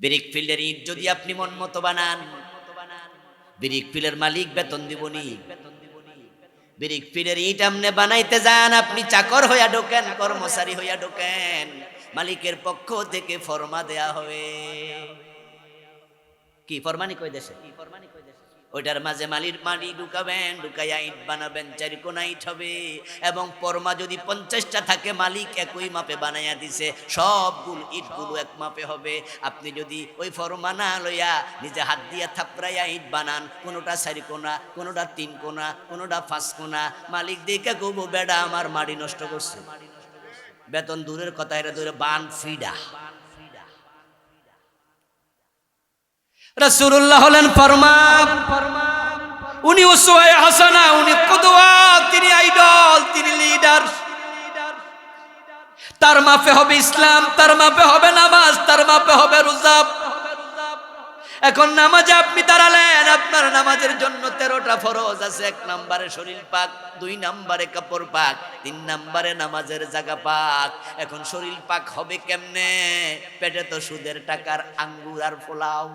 Brick ফিল্ডের ইট যদি আপনি মন মতো বানান। ব্রিক ফিল্ডের মালিক বেতন দিবনি। ব্রিক ফিল্ডের ইট আপনি বানাইতে যান, আপনি চাকর হইয়া ঢোকেন, কর্মচারী হইয়া ঢোকেন। মালিকের পক্ষ থেকে ফরমা দেয়া হবে। কি, ফরমানি কই দেশে? ওইটার মাঝে মালির মাটি ঢুকাবেন, ঢুকাইয়া ইট বানাবেন, চারি কোনা ইট হবে। এবং পরমা যদি পঞ্চাশটা থাকে, মালিক একই মাপে বানাইয়া দিছে, সবগুলো ইটগুলো এক মাপে হবে। আপনি যদি ওই ফরমা না লইয়া নিজে হাত দিয়া থাপড়াইয়া ইট বানান, কোনোটা চারি কোনা, কোনোটা তিন কোনা, কোনোটা পাঁচ কোনা, মালিক দেখে কবো বেডা আমার মাটি নষ্ট করছে। বেতন দূরের কথা, এটা দূরে বান ফিডা। রাসূলুল্লাহ হলেন ফরমান উনি উসওয়ায়ে হাসানা, উনি কুদওয়া তিনি আইডল, তিনি লিডার। তার মাপে হবে ইসলাম, তার মাপে হবে নামাজ, তার মাপে হবে রোজা। এখন নামাজে আপনি দাঁড়ালেন, আপনার নামাজের জন্য তেরোটা ফরজ আছে, এক নম্বরে শরীর পাক, দুই নম্বরে কাপড় পাক, তিন নম্বরে নামাজের জায়গা পাক। এখন শরীর পাক হবে কেমনে? পেটে তো সুদের টাকার আঙ্গুর আর ফোলাও।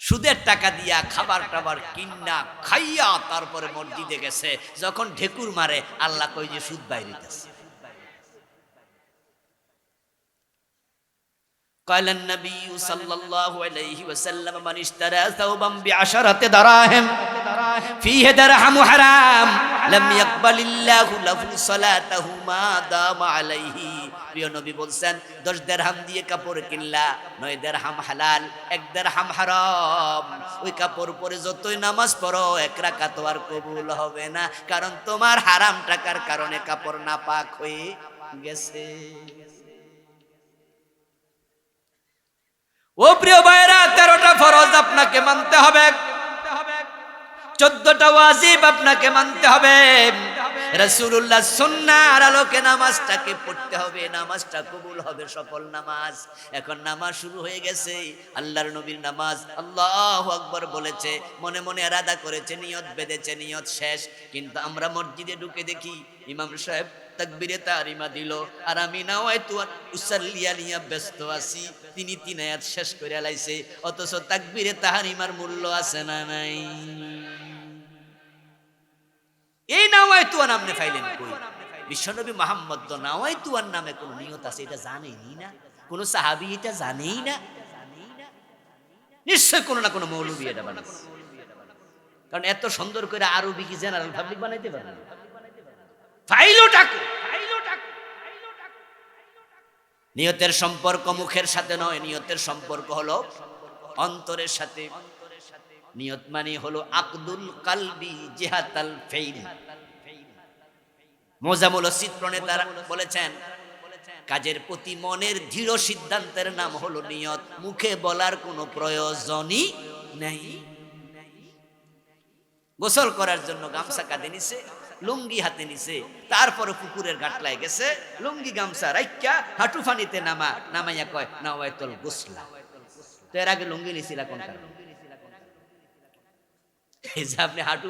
সুদের টাকা দিয়া খাবার টাবার কিন্না খাইয়া তারপরে মসজিদে গেছে যখন ঢেকুর মারে আল্লাহ কই যে সুদ বাইরিতেছে قال النبي صلى الله عليه وسلم من اشترى ثوبا بعشرة دراهم فيه درهم حرام لم يقبل الله له صلاته ما دام عليه প্রিয় নবী বলছেন, দশ দেড়হাম দিয়ে কাপড় কিনলা, নয় দেড়হাম হালাল, এক দেড়হাম হারাম। ওই কাপড় পরে যতই নামাজ পড়ো, এক রাকাত আর কবুল হবে না, কারণ তোমার হারাম টাকার কারণে কাপড় নাপাক হয়ে গেছে। ও প্রিয় ভাইরা তেরোটা ফরজ আপনাকে মানতে হবে। চোদ্দটা ওয়াজিব আপনাকে মানতে হবে। রসুল্লাহ সুন্নার আলোকে নামাজটাকে পড়তে হবে, নামাজটা কবুল হবে সকল নামাজ। এখন নামাজ শুরু হয়ে গেছে, আল্লাহর নবীর নামাজ আল্লাহ আকবর বলেছে, মনে মনে এরাদা করেছে, নিয়ত বেঁধেছে, নিয়ত শেষ। কিন্তু আমরা মসজিদে ঢুকে দেখি, ইমাম সাহেব তাকবিরে তারিমা দিল, আর আমি না হয়তো উসাল্লিয়া নিয়া ব্যস্ত আছি। তিনি তিন আয়াত শেষ করে লাইছে, অথচ তাকবিরে তাহারিমার মূল্য আছে না নাই? এই নাওয়াই তুয়ান আপনি ফাইলেন কই? বিশ্বনবী মোহাম্মদ তো নাওয়াই তুয়ার নামে কোন নিয়ত আছে, এটা জানেনি না। কোন সাহাবি এটা জানেই না। নিশ্চয় কোনো না কোনো মৌলবী এটা বানাচ্ছে কারণ এত সুন্দর করে আরবি কি জেনারেল পাবলিক বানাইতে পারে ফাইলো টাকো নিয়তের সম্পর্ক মুখের সাথে নয়, নিয়তের সম্পর্ক হলো অন্তরের সাথে। নিয়ত মানে হলো আকদুল কালবি জিহাতাল ফেইল। মোজামুল চিত্রনে তারা বলেছেন, কাজের প্রতি মনের দৃঢ় সিদ্ধান্তের নাম হলো নিয়ত, মুখে বলার কোনো প্রয়োজনই নেই। গোসল করার জন্য গামছা কাঁধে নিছে, লুঙ্গি হাতে নিছে তারপরে পুকুরের ঘাটলায় গেছে, লুঙ্গি গামছা রাইকা হাঁটু ফানিতে নামা, নামাইয়া কয়, নাওয়াইতল গোসলা। তো এর আগে লুঙ্গি নিছিল কোন কারণে? এই যে আপনি হাঁটু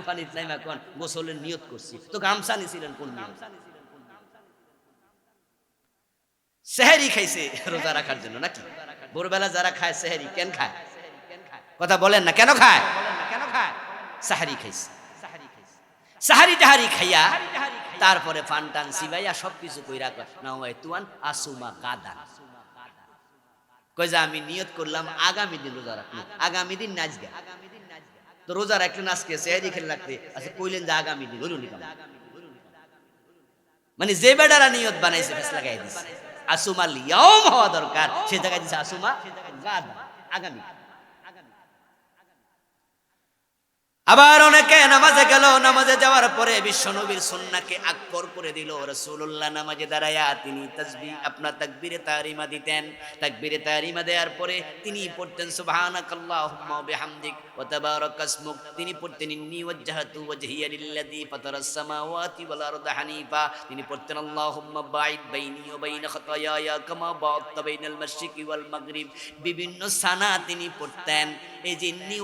গোসলের নিয়ত করছি। তো গামছা নিছিলেন কোন খাইছে রোজা রাখার জন্য নাকি? ভোরবেলা যারা খায় সেহেরি, কেন খায়? কথা বলেন না, কেন খায়? কেন খায় সাহারি খাইছে। সাহারি টাহারি খাইয়া তারপরে ফান টান সিবাইয়া সবকিছু কইরা তুয়ান আসুমা কই যে আমি নিয়ত করলাম, আগামী দিন রোজা রাখব। আগামী দিন নাচ গা তো রোজা রাখলেন আজকে সেহারি খেলে রাখতে আচ্ছা কইলেন যে আগামী দিন হইল মানে যে বেডারা নিয়ত বানাইছে ফেস লাগাই দিছে। আসুমা লিয়াম হওয়া দরকার। সে জায়গায় দিছে আসুমা গাদা আগামী। আবার অনেকে নামাজে গেল, নামাজে যাওয়ার পরে বিশ্ব নবীর সুন্নাকে আকবর করে দিল রসুল্লাহ নামাজে দাঁড়ায়া তিনি তাসবি আপনার তাকবিরে তারিমা দিতেন। তাকবিরে তারিমা দেওয়ার পরে তিনি পড়তেন সুবহানাকাল্লাহুম্মা ওয়া তাবারাকাসমুক তিনি পড়তেন, ইন্নী ওয়াজজাহাতু ওয়াজহিয়া তিনি পড়তেন, আল্লাহুম্মা বাঈদ বাইনি ওয়া বাইনা খাতায়ায়া কামা বা'আদতা বাইনাল মাশরিকি বিভিন্ন সানা তিনি পড়তেন। এই যে, ইন্নি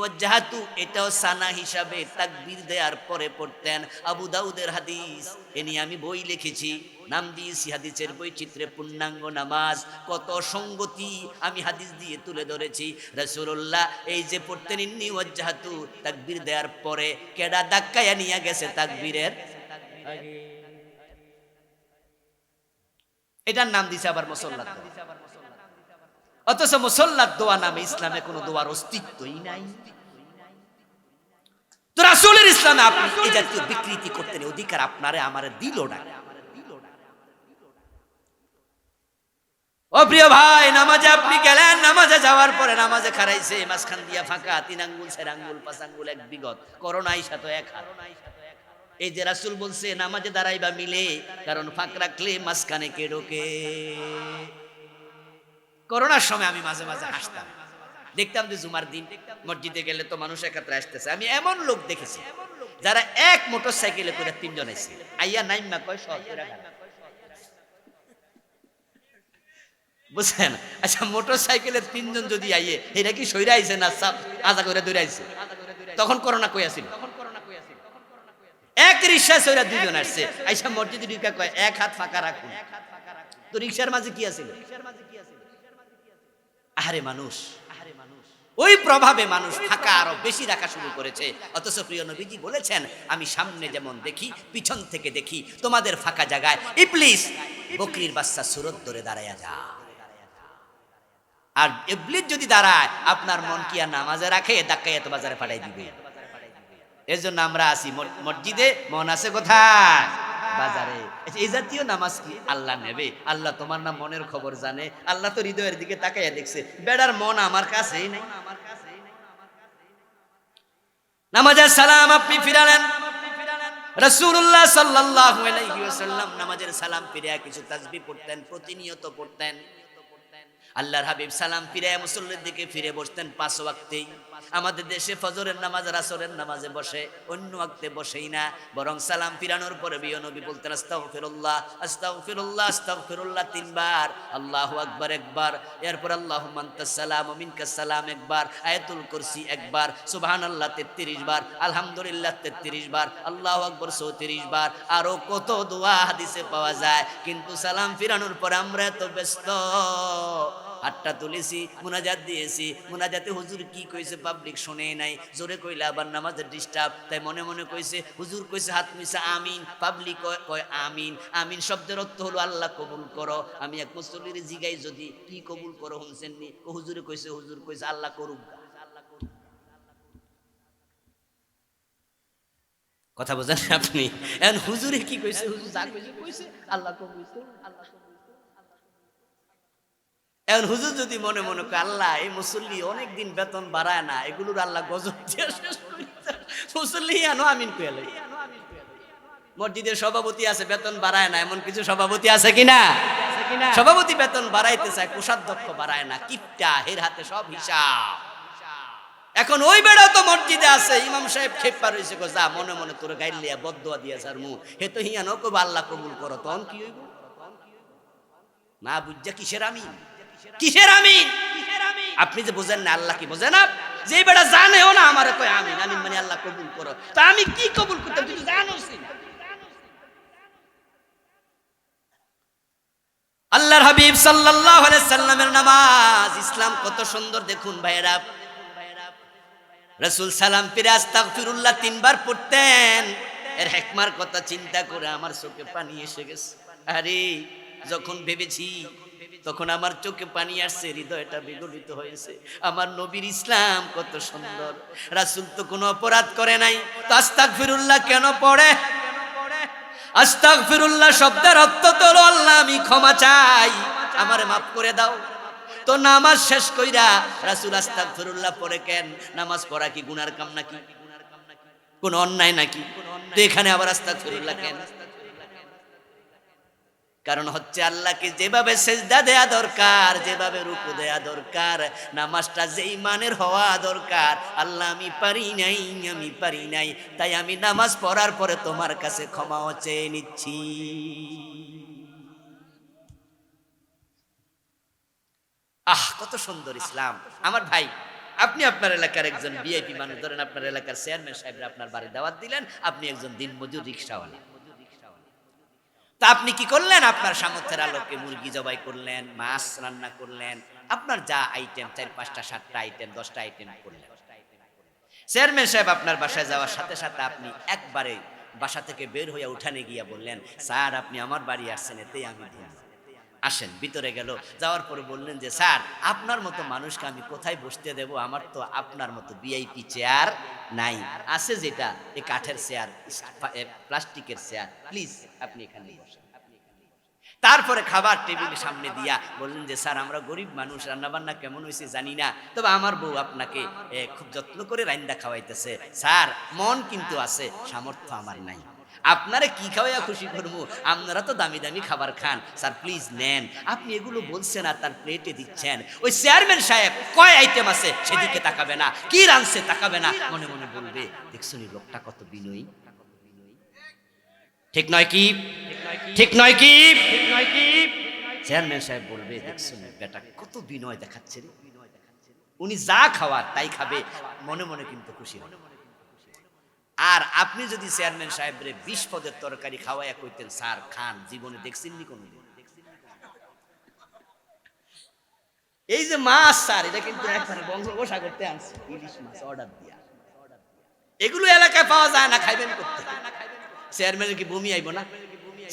এটাও সানা হিসাবে তাকবীর দেওয়ার পরে পড়তেন। আবু দাউদের হাদিস, এ নিয়ে আমি বই লিখেছি। নাম দিয়েছি হাদিসের বৈচিত্র্যে পূর্ণাঙ্গ নামাজ। কত সঙ্গতি আমি হাদিস দিয়ে তুলে ধরেছি। রাসূলুল্লাহ, এই যে পড়তেন ইন্নি ওয়াজ্জাহাতু তাকবীর দেওয়ার পরে কেডা ধাক্কায়া নিয়ে গেছে তাকবীরের? এটার নাম দিছে আবার মুসল্লাত অথচ মুসল্লাত দোয়া নামে ইসলামে কোনো দোয়ার অস্তিত্বই নাই। তো রাসূলের ইসলামে আপনি এই জাতীয় বিকৃতি করতেন, অধিকার আপনারে, আমারে দিল না। ও প্রিয় ভাই, নামাজে আপনি গেলেন, নামাজে যাওয়ার পরে নামাজে খারাইছে মাঝখান দিয়া ফাঁকা, তিন আঙ্গুল, চার আঙ্গুল, পাঁচ আঙ্গুল, এক বিগত, করোনা আইসা তো এক এই যে রাসূল বলছে, নামাজে দাঁড়াইবা মিলে, কারণ ফাঁক রাখলে মাঝখানে কে ঢোকে? করোনার সময় আমি মাঝে মাঝে হাসতাম। দেখতাম যে জুমার দিন, মসজিদে গেলে তো মানুষ একত্রে আসতেছে। আমি এমন লোক দেখেছি, যারা এক মোটর সাইকেলে করে তিনজন এসে আইয়া নাইমা কয় সব বুঝছেন? আচ্ছা মোটর সাইকেলে তিনজন যদি আইয়ে, এটা কি সইরা আইছে না সাপ? আজা করে দৌড়ে আইছে। তখন করোনা কই আসিল এক রিক্সা সইরা দুজন আসছে। আইসা মসজিদে ঢুকা কয়, এক হাত ফাঁকা রাখুন। তো রিক্সার মাঝে কি আছিল? আহারে মানুষ। ওই প্রভাবে মানুষ ফাঁকা আরও বেশি রাখা শুরু করেছে। অথচ প্রিয় নবীজি বলেছেন, আমি সামনে যেমন দেখি, পিছন থেকে দেখি, তোমাদের ফাঁকা জায়গায়। ইবলিস বকরির বাচ্চা সুরত ধরে দাঁড়াইয়া যা। আর ইবলিস যদি দাঁড়ায়, আপনার মন কি আর নামাজে রাখে? দাক্কাইয়া তো বাজারে পাঠাই দিবে। এর জন্য আমরা আসি মসজিদে, মন আছে কোথায়? বাজারে। এই জাতীয় নামাজ কি আল্লাহ নেবে? আল্লাহ তোমার না মনের খবর জানে। আল্লাহ তো হৃদয়ের দিকে তাকাইয়া দেখছে। বেড়ার মন আমার কাছেই নামাজের সালাম আপনি ফিরালেন। আলাইহি ওয়াসাল্লাম নামাজের সালাম ফিরিয়া কিছু তাসবিহ পড়তেন, প্রতিনিয়ত পড়তেন। আল্লাহর হাবিব সালাম ফিরে মুসল্লির দিকে ফিরে বসতেন পাঁচ ওয়াক্তেই আমাদের দেশে ফজরের নামাজ আর আসরের নামাজে বসে, অন্য ওয়াক্তে বসেই না। বরং সালাম ফিরানোর পরে বিয় নবী বলতেন, আস্তাগফিরুল্লাহ আস্তাগফিরুল্লাহ আস্তাগফিরুল্লাহ তিনবার। আল্লাহু আকবার একবার। এরপর আল্লাহু মান্তাস সালাম মিনকাস সালাম একবার। আয়াতুল কুরসি একবার। সুবহানাল্লাহ 33 বার। আলহামদুলিল্লাহ 33 বার। আল্লাহু আকবার 34 বার। আরও কত দোয়া হাদিসে পাওয়া যায়। কিন্তু সালাম ফিরানোর পরে আমরা এত ব্যস্ত। হাতটা তুলেছি, মুনাজাত দিয়েছি। মুনাজাতে হুজুর কি কইছে পাবলিক শুনে নাই। জোরে কইলে আবার নামাজের ডিস্টার্ব তাই মনে মনে কইছে, হুজুর কইছে হাত মিশা আমিন পাবলিক কয় আমিন। আমিন শব্দের অর্থ হলো আল্লাহ কবুল করো। আমি এক মুসল্লির জিগাই যদি কি কবুল করো শুনছেন নি? ও হুজুরে কইছে, হুজুর কইছে আল্লাহ করুক কথা বোঝেন আপনি? এখন হুজুরে কি কইছে? হুজুর যা কইছে কইছে, আল্লাহ কবুল আল্লাহ কবুল। এখন হুজুর যদি মনে মনে করে আল্লাহ, এই মুসল্লি অনেকদিন বেতন বাড়ায় না, এগুলোর আল্লাহ গজব দিয়ে শেষ মুসল্লি আনো আমিন পেলে মসজিদের সভাপতি আছে, বেতন বাড়ায় না, এমন কিছু সভাপতি আছে কিনা সভাপতি বেতন বাড়াইতে চায়, কোষাধ্যক্ষ বাড়ায় না, কিপটা, হের হাতে সব হিসাব। এখন ওই বেড়া তো মসজিদে আছে, ইমাম সাহেব খেপা রয়েছে গো যা, মনে মনে তোর গাইলিয়া বদুয়া দিয়া স্যার মু হে তো হিয়ানো কব আল্লাহ কবুল করো, তখন কি হইব? না বুঝা কিসের আমিন? কিসের আমিন? আপনি যে বোঝেন না, আল্লাহ কি বোঝেন না? যে বেড়া জানেও না, আমার কয় আমিন। আমিন মানে আল্লাহ কবুল করো। তা আমি কি কবুল করতে তুই জানোস আল্লাহর হাবিব সাল্লাল্লাহু আলাইহি সাল্লামের নামাজ, ইসলাম কত সুন্দর। দেখুন ভাইরা রসুল সালাম ফিরে আস্তাগফিরুল্লাহ তিনবার পড়তেন। এর হেকমার কথা চিন্তা করে আমার চোখে পানি এসে গেছে। আরে, যখন ভেবেছি তখন আমার চোখে পানি আসছে, হৃদয়টা বিগলিত হয়েছে। আমার নবীর ইসলাম কত সুন্দর। রাসূল তো কোনো অপরাধ করে নাই। তো আস্তাগফিরুল্লাহ কেন পড়ে? আস্তাগফিরুল্লাহ শব্দের অর্থ তো আল্লাহ, আমি ক্ষমা চাই। আমার মাফ করে দাও। তো নামাজ শেষ কইরা রাসুল আস্তাক আস্তাগফিরুল্লাহ পড়ে কেন? নামাজ পড়া কি গুনার কাম নাকি? কোন অন্যায় নাকি? তো এখানে আবার আস্তাগফিরুল্লাহ কেন? কারণ হচ্ছে আল্লাহকে যেভাবে সেজদা দেয়া দরকার, যেভাবে রুকু দেয়া দরকার, নামাজটা যেই মানের হওয়া দরকার, আল্লাহ আমি পারি নাই, আমি পারি নাই, তাই আমি নামাজ পড়ার পরে তোমার কাছে ক্ষমাও চেয়ে নিচ্ছি। আহ, কত সুন্দর ইসলাম। আমার ভাই, আপনি আপনার এলাকার একজন ভিআইপি মানুষ, ধরেন আপনার এলাকার চেয়ারম্যান সাহেবরা আপনার বাড়ি দাওয়াত দিলেন, আপনি একজন দিনমজুর রিক্সাওয়ালা। তা আপনি কি করলেন? আপনার সামর্থ্যের আলোকে মুরগি জবাই করলেন, মাছ রান্না করলেন, আপনার যা আইটেম চার, পাঁচটা, সাতটা আইটেম দশটা আইটেম করলেন। চেয়ারম্যান সাহেব আপনার বাসায় যাওয়ার সাথে সাথে আপনি একবারে বাসা থেকে বের হইয়া উঠানে গিয়া বললেন, স্যার, আপনি আমার বাড়ি আসছেন, এতেই আমি আসেন, ভিতরে গেল। যাওয়ার পরে বললেন যে, স্যার, আপনার মতো মানুষকে আমি কোথায় বসতে দেব? আমার তো আপনার মতো ভিআইপি চেয়ার নাই। আছে যেটা? এই কাঠের চেয়ার প্লাস্টিকের চেয়ার প্লিজ আপনি এখানে বসেন। তারপরে খাবার টেবিলের সামনে দিয়া বললেন যে, স্যার, আমরা গরিব মানুষ, রান্নাবান্না কেমন হয়েছে জানি না। তবে আমার বউ আপনাকে খুব যত্ন করে রান্না খাওয়াইতেছে। স্যার, মন কিন্তু আছে, সামর্থ্য আমার নাই। আপনারা কি খাওয়াইয়া খুশি করব? আপনারা তো দামি দামি খাবার খান। স্যার প্লিজ নেন। আপনি এগুলো বলছেন আর তার প্লেটে দিচ্ছেন। ওই চেয়ারম্যান সাহেব কয় আইটেম আছে? সেদিকে তাকাবে না। কি রানছে তাকাবে না। মনে মনে বলবে দেখছ নি লোকটা কত বিনয়ী? ঠিক নয় কি? ঠিক নয় কি? চেয়ারম্যান সাহেব বলবে দেখছ বেটা কত বিনয় দেখাচ্ছে রে। উনি যা খাওয়ার তাই খাবে। মনে মনে কিন্তু খুশি হবে। আর আপনি যদি চেয়ারম্যান সাহেবরে বিশ পদের তরকারি খাওয়াইয়া কইতেন, স্যার, খান, জীবনে দেখছেন নি কোনোদিন? এই যে মাছ, স্যার, এটা কিন্তু একবারে বঙ্গোপসাগর করতে আনছে, ইলিশ মাছ, অর্ডার দিয়া। এগুলো এলাকায় পাওয়া যায় না, খাইবেন করতে চেয়ারম্যানের কি বমি আইব না?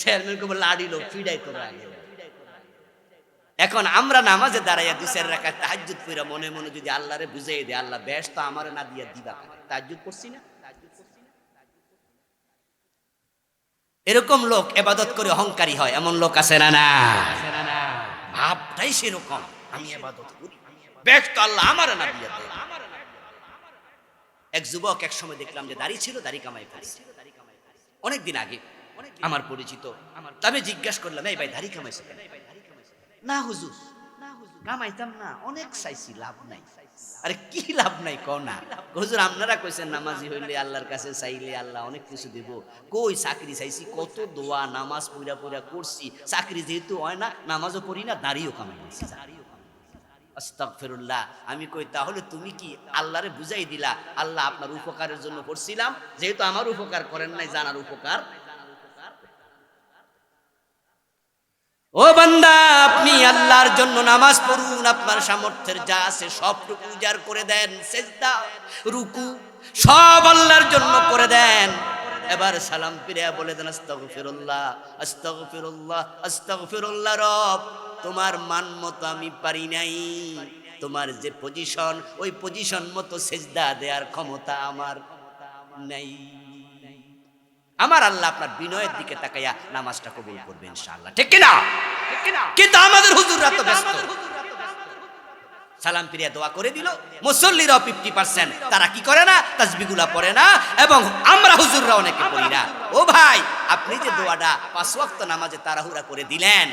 চেয়ারম্যান কে লাড়ি লোক, ফিডাই করে আগে। এখন আমরা নামাজে দাঁড়াইয়া দুই চার রাখা তাহাজ্জুদ কইরা মনে মনে যদি আল্লাহরে বুঝাই দেয়, আল্লাহ বেশ তো আমারে না দিয়া দিবা তাহাজ্জুদ করছি না? এরকম লোক এবাদত করে অহংকারী হয় এমন লোক আছে না না? ভাবটাই সেরকম আমি এবাদত করি। ব্যক্ত তো আল্লাহ আমার না দিয়ে এক যুবক এক সময় দেখলাম যে দাড়ি ছিল দাড়ি কামাই ফেলে অনেক দিন আগে আমার পরিচিত। আমার তবে জিজ্ঞাসা করলাম এই ভাই দাড়ি কামাইছে না হুজুর কামাইতাম না, অনেক চাইছি, লাভ নাই। আরে কি লাভ নাই কও না। হুজুর, আপনারা কইছেন নামাজি হইলে আল্লাহর কাছে চাইলে আল্লাহ অনেক কিছু দেব। কই চাকরি চাইছি, কত দোয়া, নামাজ পুরা পুরা করছি। চাকরি যেহেতু হয় না, নামাজও পড়ি না, দাড়িও কামাই নিছি আস্তাগফিরুল্লাহ, আমি কই, তাহলে তুমি কি আল্লাহরে বুঝাই দিলা? আল্লাহ আপনার উপকারের জন্য করছিলাম, যেহেতু আমার উপকার করেন নাই, জানার উপকার ও বান্দা, আপনি আল্লাহর জন্য নামাজ পড়ুন, আপনার সামর্থ্যের যা আছে সবটুকু উজাড় করে দেন, সেজদা, রুকু, সব আল্লাহর জন্য করে দেন। এবার সালাম ফিরে বলে দেন, আস্তাগফিরুল্লাহ আস্তাগফিরুল্লাহ আস্তাগফিরুল্লাহ রব, তোমার মান মতো আমি পারি নাই। তোমার যে পজিশন ওই পজিশন মতো সেজদা দেওয়ার ক্ষমতা আমার নাই। আমার আল্লাহ আপনার বিনয়ের দিকে তাকাইয়া নামাজটা কবুল করবে ইনশাআল্লাহ। ঠিক কিনা? কিন্তু আমাদের হুজুররা তো ব্যস্ত। সালাম ফিরিয়া দোয়া করে দিল মুসল্লিরাও ফিফটি পার্সেন্ট তারা কি করে না? তাসবিগুলা পড়ে না। এবং আমরা হুজুররা অনেকে পড়ি না। ও ভাই আপনি যে দোয়াটা পাঁচ ওয়াক্ত নামাজে তাড়াহুড়া করে দিলেন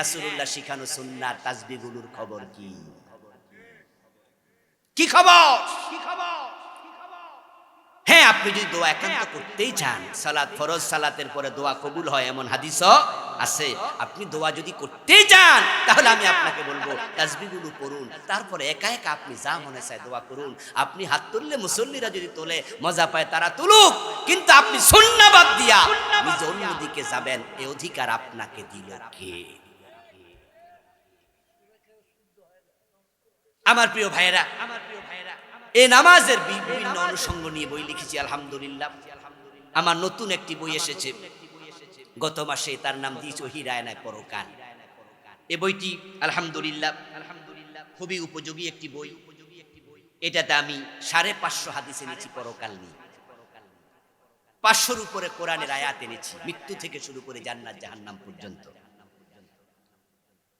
রাসূলুল্লাহ শিখানো সুন্নাত তাসবিগুলোর খবর কি? কি খবর? কি খবর? হ্যাঁ আপনি যদি দোয়া একান্ত করতেই চান সালাত ফরজ সালাতের পরে দোয়া কবুল হয় এমন হাদিসও আছে। আপনি দোয়া যদি করতেই চান তাহলে আমি আপনাকে বলব তাসবিগুলো করুন তারপরে একা একা আপনি যা মনে চায় দোয়া করুন। আপনি হাত তুললে মুসল্লিরা যদি তোলে মজা পায় তারা তুলুক কিন্তু আপনি সুন্নাবাদ দিয়া নিজ অন্যদিকে যাবেন এ অধিকার আপনাকে দিল কে? আমার প্রিয় ভাইয়েরা আমার প্রিয় ভাইয়েরা এই নামাজের বিভিন্ন অনুষঙ্গ নিয়ে বই লিখেছি, আলহামদুলিল্লাহ। আমার নতুন একটি বই এসেছে। গত মাসে তার নাম দিয়েছে হিরায়নায় পরকাল। এ বইটি, আলহামদুলিল্লাহ আলহামদুলিল্লাহ খুবই উপযোগী একটি বই। এটাতে আমি সাড়ে পাঁচশো হাদিস এনেছি পরকাল নিয়ে। পাঁচশোর উপরে কোরআনের আয়াত এনেছি, মৃত্যু থেকে শুরু করে জান্নাত, জাহান্নাম পর্যন্ত।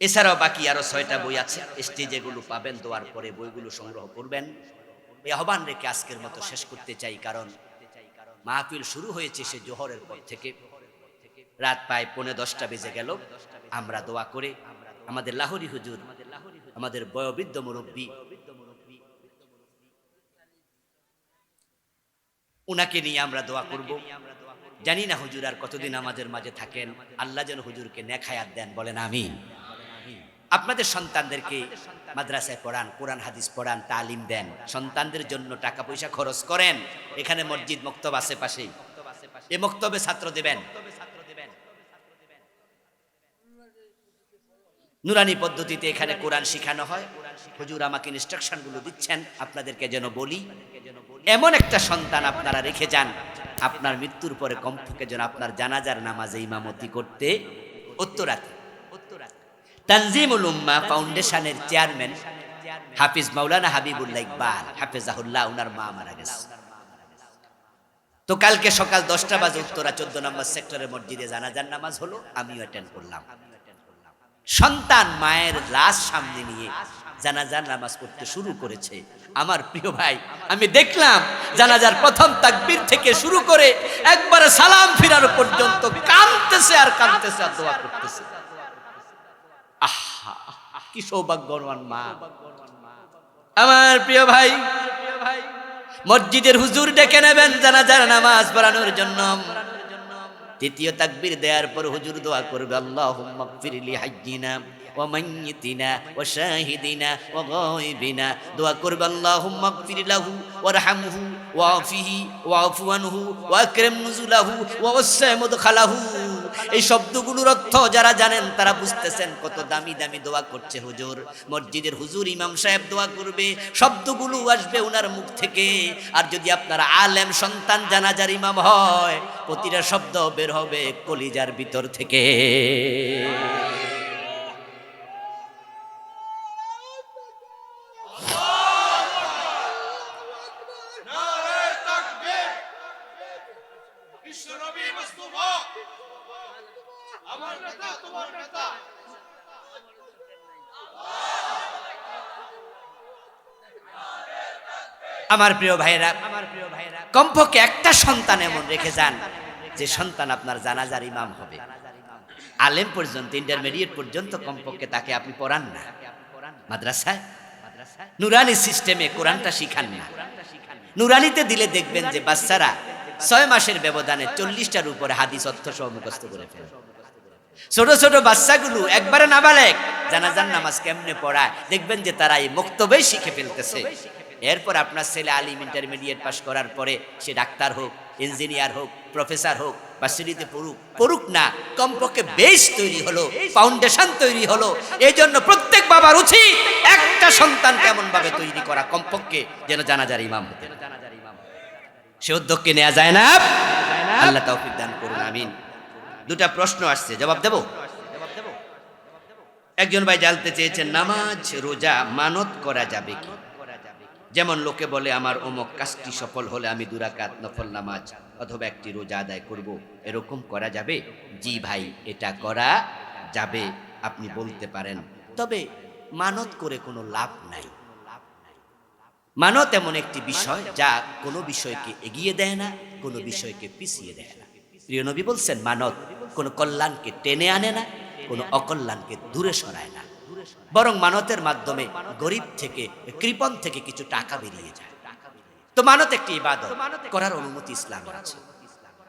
এছাড়াও বাকি আরও ছয়টা বই আছে। স্টেজে গুলো পাবেন দোয়ার পরে বইগুলো সংগ্রহ করবেন। এই আহ্বান রেখে আজকের মতো শেষ করতে চাই, কারণ মাহফিল শুরু হয়েছে সে জোহরের পর থেকে। রাত প্রায় পৌনে দশটা বেজে গেল। আমরা দোয়া করে আমাদের লাহোরি হুজুর, আমাদের বয়োবৃদ্ধ মুরব্বী, উনাকে নিয়ে আমরা দোয়া করব। জানি না হুজুর আর কতদিন আমাদের মাঝে থাকেন। আল্লাহ যেন হুজুরকে নেখায়াত দেন, বলেন আমি আপনাদের সন্তানদেরকে মাদ্রাসায় পড়ান, কোরআন, হাদিস পড়ান, তালিম দেন। সন্তানদের জন্য টাকা পয়সা খরচ করেন। এখানে মসজিদ, মক্তব আশেপাশেই এ মক্তবে ছাত্র দেবেন। নুরানি পদ্ধতিতে এখানে কোরআন শেখানো হয়। হুজুর আমাকে ইনস্ট্রাকশনগুলো দিচ্ছেন, আপনাদেরকে যেন বলি। এমন একটা সন্তান আপনারা রেখে যান, আপনার মৃত্যুর পরে কমপক্ষে যেন আপনার জানাজার নামাজে ইমামতি করতে উত্তরাতে তানজিমুল উম্মা ফাউন্ডেশনের চেয়ারম্যান হাফিজ মাওলানা হাবিবুল্লাহ ইকবাল, হাফিজাহুল্লাহ, উনার মা মারা গেছে। তো কালকে সকাল দশটা বাজে উত্তরা চোদ্দ নম্বর সেক্টরের মসজিদে জানাজার নামাজ হলো, আমিও অ্যাটেন্ড করলাম। সন্তান মায়ের লাশ সামনে নিয়ে জানাজার নামাজ পড়তে শুরু করেছে। আমার প্রিয় ভাই, আমি দেখলাম জানাজার প্রথম তাকবীর থেকে শুরু করে একবারে সালাম ফিরানো পর্যন্ত কাঁদতেছে আর কাঁদতেছে আর দোয়া করতেছে। আহা কি সৌভাগ্যবান মা। আমার প্রিয় ভাই মসজিদের হুজুর ডেকে নেবেন জানাজার নামাজ পড়ানোর জন্য। তৃতীয় তাকবীর দেওয়ার পর হুজুর দোয়া করবে ওয়া গায়বিনা। দোয়া করবে আল্লাহুম্মা গফির লাহু ওয়ারহামহু ওয়াফিহি ওয়াফু আনহু নুজুলাহু ওয়া ওয়াসসা মুদখালাহু এই শব্দগুলোর অর্থ যারা জানেন তারা বুঝতেছেন কত দামি দামি দোয়া করছে হুজুর। মসজিদের হুজুর, ইমাম সাহেব দোয়া করবে, শব্দগুলো আসবে ওনার মুখ থেকে। আর যদি আপনার আলেম সন্তান জানাজার ইমাম হয়, প্রতিটা শব্দ বের হবে কলিজার ভিতর থেকে নারে তাকবীর বিশ্বনবী মুস্তাফা আমার নেতা তোমার নেতা আমার প্রিয় ভাইরা কমপক্ষে একটা সন্তান এমন রেখে যান যে সন্তান আপনার জানাজার ইমাম হবে। আলেম পর্যন্ত ইন্টারমিডিয়েট পর্যন্ত কমপক্ষে তাকে আপনি পড়ান না। মাদ্রাসায়? নুরানি সিস্টেমে কোরআনটা শিখান না। নুরানিতে দিলে দেখবেন যে বাচ্চারা ছয় মাসের ব্যবধানে চল্লিশটার উপরে হাদিস অর্থ সহ মুখস্থ করে ফেলে। ছোট ছোট বাচ্চাগুলো একবারে নাবালেক জানাজান নামাজ কেমনে পড়ায়? দেখবেন যে তারা এই বক্তব্যই শিখে ফেলতেছে। এরপর আপনার ছেলে আলিম ইন্টারমিডিয়েট পাস করার পরে সে ডাক্তার হোক, ইঞ্জিনিয়ার হোক, প্রফেসর হোক বা সিঁড়িতে পড়ুক পড়ুক না, কমপক্ষে বেশ তৈরি হলো, ফাউন্ডেশন তৈরি হলো। এই জন্য প্রত্যেক বাবার উচিত একটা সন্তান কেমন ভাবে তৈরি করা, কমপক্ষে যেন জানা জানাজার ইমাম হতে সে উদ্যোগকে নেওয়া যায় না। আল্লাহ তৌফিক দান করুন, আমিন। দুটা প্রশ্ন আসছে, জবাব দেব? একজন ভাই জানতে চেয়েছেন, নামাজ, রোজা মানত করা যাবে কি? যেমন লোকে বলে, আমার অমুক কাজটি সফল হলে আমি দুরাকাত নফল নামাজ অথবা একটি রোজা আদায় করব। এরকম করা যাবে? জি ভাই, এটা করা যাবে, আপনি বলতে পারেন। তবে মানত করে কোনো লাভ নাই। মানত এমন একটি বিষয় যা কোনো বিষয়কে এগিয়ে দেয় না, কোনো বিষয়কে পিছিয়ে দেয় না। প্রিয় নবী বলছেন, মানত কোনো কল্যাণকে টেনে আনে না, কোনো অকল্যাণকে দূরে সরায় না। বরং মানতের মাধ্যমে গরিব থেকে কৃপণ থেকে কিছু টাকা বেরিয়ে যায়। তো মানত একটি ইবাদত করার অনুমতি ইসলামে আছে।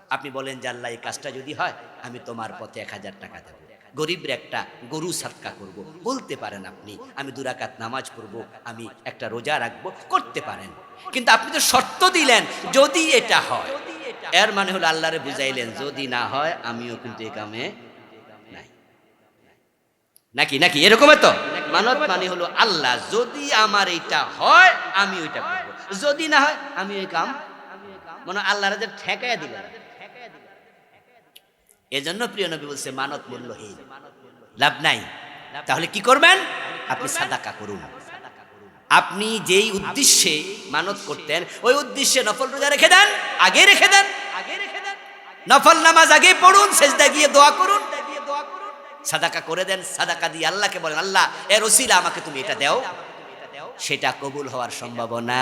আপনি বলেন যে, আল্লাহ, এই কাজটা যদি হয়, আমি তোমার পথে এক হাজার টাকা দেবো। গরিবের একটা গরু সাতকা করব। বলতে পারেন আপনি, আমি দুরাকাত নামাজ পড়ব, আমি একটা রোজা রাখব। করতে পারেন। কিন্তু আপনি তো শর্ত দিলেন, যদি এটা হয়। এর মানে হলো আল্লাহরে বুঝাইলেন, যদি না হয়, আমিও কিন্তু এ কামে নাই। নাকি নাকি? এরকম তো? মানত মানে হলো আল্লাহ, যদি আমার এটা হয়, আমি ওইটা করব। যদি না হয়, আমি ওই কাম মনে আল্লাহর যে ঠেকাইয়া দিলেন এজন্য প্রিয় নবী বলছে, মানত মূল্যহীন, লাভ নাই। তাহলে কি করবেন? আপনি সাদাকা করুন। আপনি যেই উদ্দেশ্যে মানত করতেন, ওই উদ্দেশ্যে নফল রোজা রেখে দেন আগে রেখে দেন, আগে রেখে দেন। নফল নামাজ আগে পড়ুন, সেজদা গিয়ে দোয়া করুন। সাদাকা করে দেন, সাদাকা দিয়ে আল্লাহকে বলেন, আল্লাহ, এর ওসিলা আমাকে তুমি এটা দাও। সেটা কবুল হওয়ার সম্ভাবনা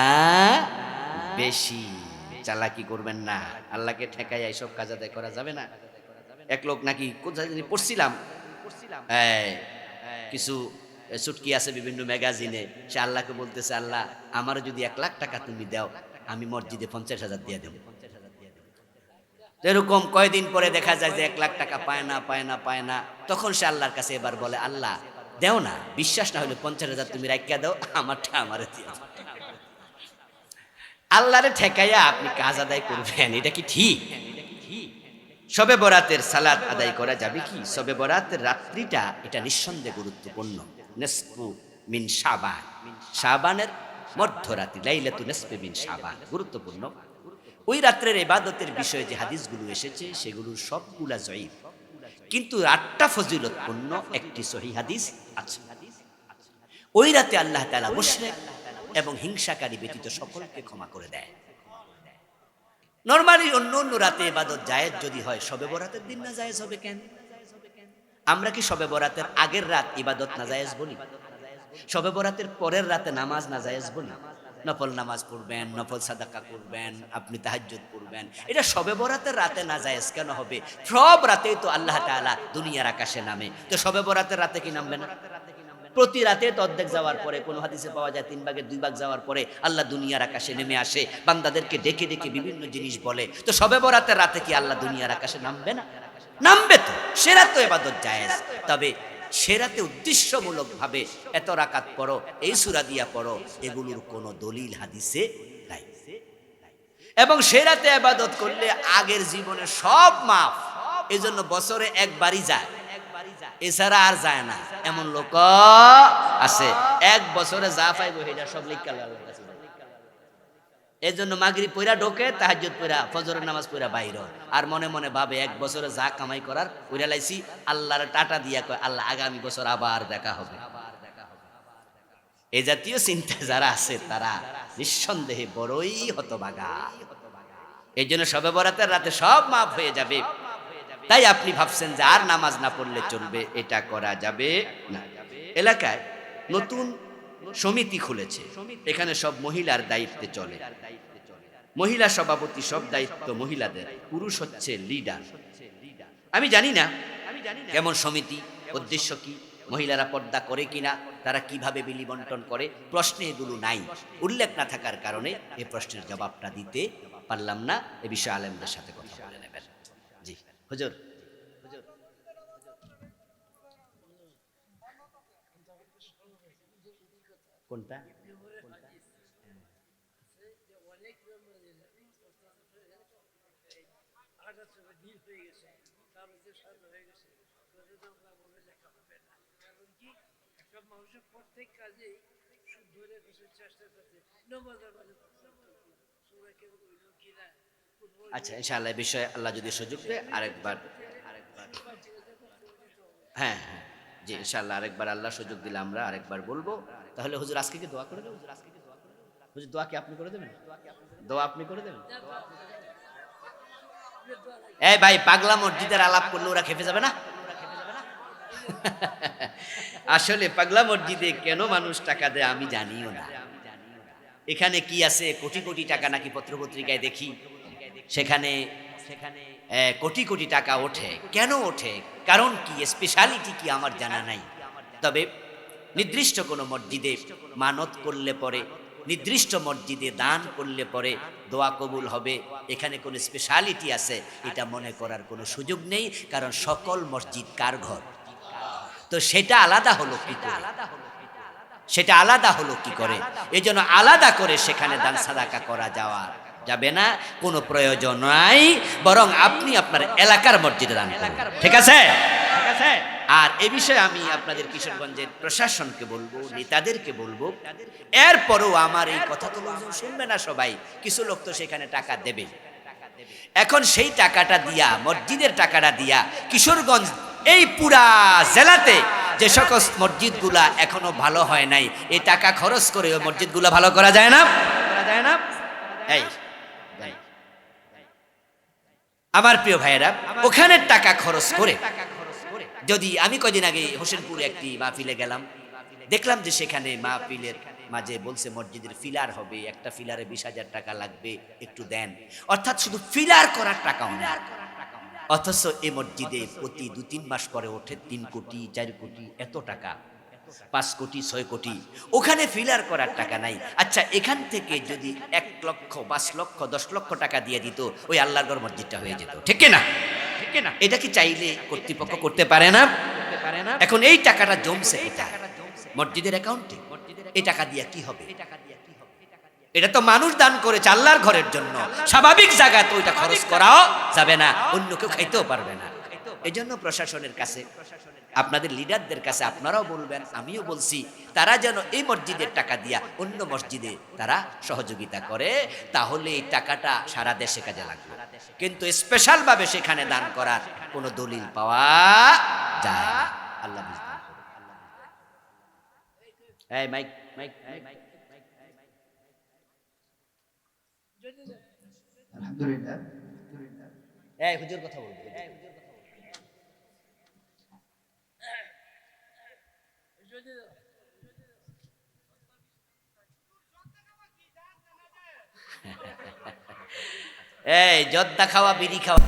বেশি। চালাকি করবেন না। আল্লাহকে ঠেকাই এইসব কাজ আদায় করা যাবে না। এক লোক নাকি কোথায় পড়ছিলাম। কিছু ছুটকি আছে বিভিন্ন ম্যাগাজিনে। সে আল্লাহকে বলতেছে, আল্লাহ, আমারও যদি এক লাখ টাকা তুমি দাও, আমি মসজিদে পঞ্চাশ হাজার দিয়ে দেবো। এরকম কয়দিন পরে দেখা যায় যে এক লাখ টাকা পায় না পায় না পায় না। তখন সে আল্লাহর কাছে এবার বলে, আল্লাহ, দেও না, বিশ্বাস না হলে পঞ্চাশ হাজার তুমি রাখিয়া দাও, আমারটা আমারে দিয়ে আল্লাহরে ঠেকাইয়া আপনি কাজ আদায় করবেন, এটা কি ঠিক? সবে বরাতের সালাদ আদায় করা যাবে কি? সবে বরাতের রাত্রিটা এটা নিঃসন্দেহে গুরুত্বপূর্ণ। নেসপু মিন সাবান সাবানের মধ্যরাত্রি লাইলাতু নেসপে মিন সাবান গুরুত্বপূর্ণ। ওই রাত্রের ইবাদতের বিষয়ে যে হাদিসগুলো এসেছে সেগুলোর সবগুলা জয়ীফ। কিন্তু আটটা ফজিলতপূর্ণ, একটি সহি হাদিস আছে। ওই রাতে আল্লাহ তাআলা মুশরিক এবং হিংসাকারী ব্যতীত সকলকে ক্ষমা করে দেয়। নর্মালি অন্য অন্য রাতে ইবাদত জায়েজ যদি হয়, সবে বরাতের দিন না জায়েজ হবে কেন? আমরা কি সবে বরাতের আগের রাত ইবাদত না জায়েজ বলি? সবে বরাতের পরের রাতে নামাজ না জায়েজ বলি? নফল নামাজ পড়বেন, নফল সাদাকা করবেন, আপনি তাহাজ্জুদ পড়বেন। এটা সবে বরাতের রাতে না জায়েজ কেন হবে? সব রাতেই তো আল্লাহ তাআলা দুনিয়ার আকাশে নামে। তো সবে বরাতের রাতে কি নামবে না? প্রতি রাতে তো অর্ধেক যাওয়ার পরে, কোনো হাদিসে পাওয়া যায় তিন ভাগের দুই ভাগ যাওয়ার পরে আল্লাহ দুনিয়ার আকাশে নেমে আসে। বান্দাদেরকে ডেকে ডেকে বিভিন্ন জিনিস বলে। তো সবে বরাতের রাতে কি আল্লাহ দুনিয়ার আকাশে নামবে না? নামবে তো। সেরা তো এবাদত জায়েজ। তবে সেরাতে উদ্দেশ্যমূলক ভাবে এত রাকাত পড়ো, এই সুরা দিয়া পড়ো, এগুলোর কোনো দলিল হাদিসে নাই। এবং সেরাতে আবাদত করলে আগের জীবনে সব মাফ এই জন্য বছরে একবারই যায়। এছাড়া আর যায় না। এমন লোক আছে। এক বছরে যা পাইব সেটা সব লিখা এই জন্য মাগরি পইরা ঢোকে, তাহাজ্জুদ পইরা, ফজরের নামাজ পইরা বাইর। আর মনে মনে ভাবে, এক বছরে যা কামাই করার পইরা লাইছি, আল্লাহর টাটা দিয়া কয়, আল্লাহ আগামী বছর আবার দেখা হবে। এই জাতীয় চিন্তা যারা আছে, তারা নিঃসন্দেহে বড়ই হতবাগা এই জন্য সবে বরাতের রাতে সব মাফ হয়ে যাবে। তাই আপনি ভাবছেন যে আর নামাজ না পড়লে চলবে, এটা করা যাবে না। এলাকায় নতুন সমিতি খুলেছে। এখানে সব মহিলার দায়িত্বে চলে। মহিলা সভাপতি সব দায়িত্ব মহিলাদের। পুরুষ হচ্ছে লিডার আমি জানি না কেমন সমিতি, উদ্দেশ্য কি, মহিলারা পর্দা করে কিনা, তারা কীভাবে বিলি বন্টন করে, প্রশ্নে এগুলো নাই। উল্লেখ না থাকার কারণে এই প্রশ্নের জবাবটা দিতে পারলাম না। এ বিষয়ে আলেমদের সাথে কথা বলে নেবেন। জি, হুজুর কোনটা হঠাৎ করে ঢিল হয়ে গেছে তার মধ্যে সাজা হয়ে গেছে বলে লেখা হবে না কারণ কি একটা মানুষের প্রত্যেক কাজেই ধরে চেষ্টা ফুটবল আচ্ছা ইনশাআল্লাহ বিষয়ে আল্লাহ যদি সুযোগ দেয় আরেকবার আরেকবার। হ্যাঁ হ্যাঁ। জি ইনশাআল্লাহ আরেকবার আল্লাহ সুযোগ দিলে আমরা আরেকবার বলব। তাহলে হুজুর আজকে কি দোয়া করে দেবেন হুজুর দোয়া কি আপনি করে দেবেন? দোয়া আপনি করে দেবেন? এই ভাই পাগলা মসজিদের আলাপ করলে ওরা খেপে যাবে না? আসলে পাগলা মসজিদে কেন মানুষ টাকা দেয় আমি জানিও না। এখানে কি আছে? কোটি কোটি টাকা নাকি পত্রপত্রিকায় দেখি। সেখানে সেখানে কোটি কোটি টাকা ওঠে। কেন ওঠে? কারণ কি স্পেশালিটি কি আমার জানা নাই। তবে নির্দিষ্ট কোনো মসজিদে মানত করলে পরে, নির্দিষ্ট মসজিদে দান করলে পরে দোয়া কবুল হবে। এখানে কোনো স্পেশালিটি আছে, এটা মনে করার কোনো সুযোগ নেই, কারণ সকল মসজিদ কার ঘর? তো সেটা আলাদা হলো কি করে? সেটা আলাদা হলো কি করে? এই জন্য আলাদা করে সেখানে দান সাদাকা করা যাওয়া। যাবে না কোনো প্রয়োজন নাই বরং আপনি আপনার এলাকার মসজিদে দান করুন। ঠিক আছে? ঠিক আছে। আর এ বিষয়ে আমি আপনাদের কিশোরগঞ্জের প্রশাসনকে বলব নেতাদেরকে বলব এরপরও আমার এই কথা তো শুনবে না সবাই কিছু লোক তো সেখানে টাকা দেবে। এখন সেই টাকাটা দিয়া মসজিদের টাকাটা দিয়া কিশোরগঞ্জ এই পুরা জেলাতে যে সকল মসজিদগুলা এখনও ভালো হয় নাই এই টাকা খরচ করে ওই মসজিদগুলা ভালো করা যায় না? করা যায় না? এই। আমার প্রিয় ভাইয়েরা ওখানে টাকা খরচ করে যদি আমি কদিন আগে হোসেনপুরে একটি মাহফিলে গেলাম দেখলাম যে সেখানে মাহফিলের মাঝে বলছে মসজিদের ফিলার হবে একটা ফিলারে বিশ হাজার টাকা লাগবে একটু দেন। অর্থাৎ শুধু ফিলার করার টাকাও না অথচ এ মসজিদে প্রতি দু তিন মাস পরে ওঠে তিন কোটি চার কোটি এত টাকা। পাঁচ কোটি ছয় কোটি। ওখানে ফিলার করার টাকা নাই। আচ্ছা এখান থেকে যদি এক লক্ষ পাঁচ লক্ষ দশ লক্ষ টাকা দিয়ে দিত ওই আল্লাহর ঘর মসজিদটা হয়ে যেত। ঠিক না ঠিক না এটা কি চাইলে কর্তৃপক্ষ করতে পারে না? এখন এই টাকাটা জমছে মসজিদের অ্যাকাউন্টে এই টাকা দিয়ে কি হবে? এটা তো মানুষ দান করেছে আল্লাহর ঘরের জন্য। স্বাভাবিক জায়গায় তো ওইটা খরচ করাও যাবে না। অন্য কেউ খাইতেও পারবে না। এই জন্য প্রশাসনের কাছে আপনাদের লিডারদের কাছে আপনারাও বলবেন আমিও বলছি তারা যেন এই মসজিদের টাকা দিয়া অন্য মসজিদে তারা সহযোগিতা করে তাহলে এই টাকাটা সারা দেশে কাজে লাগবে। কিন্তু স্পেশাল ভাবে সেখানে দান করার কোনো দলিল পাওয়া যায় আল্লাহ এই মাইক মাইক মাইক। আলহামদুলিল্লাহ। এই হুজুর কথা বলব। এই যদ্দা খাওয়া বিড়ি খাওয়া।